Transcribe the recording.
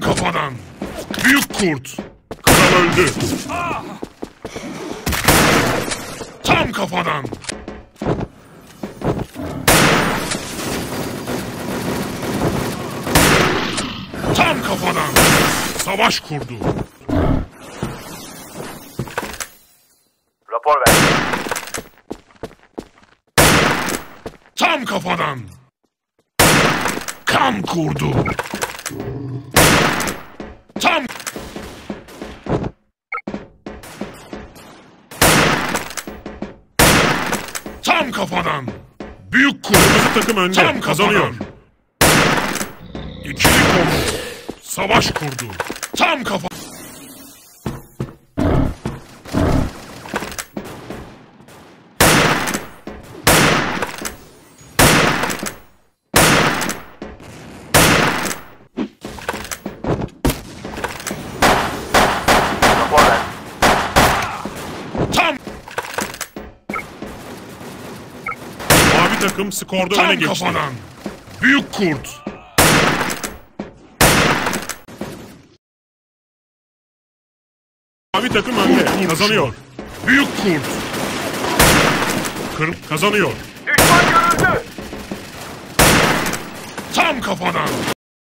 Tam kafadan. Büyük kurt. Kral öldü. Tam kafadan. Tam kafadan. Savaş kurdu. Rapor ver. Tam kafadan. Kan kurdu. Tam Tam kafadan. Büyük. Kırmızı takım önde. Tam Kazanıyor. kafadan. İkili kolu. Savaş kurdu. Tam kafa. Rapor ver. Tam Mavi takım skorda öne tam geçti. kafadan. Büyük kurt. Mavi takım önde. Kurt Kazanıyor. Büyük kurt. Kır kazanıyor. Düşman görüldü. Tam kafadan.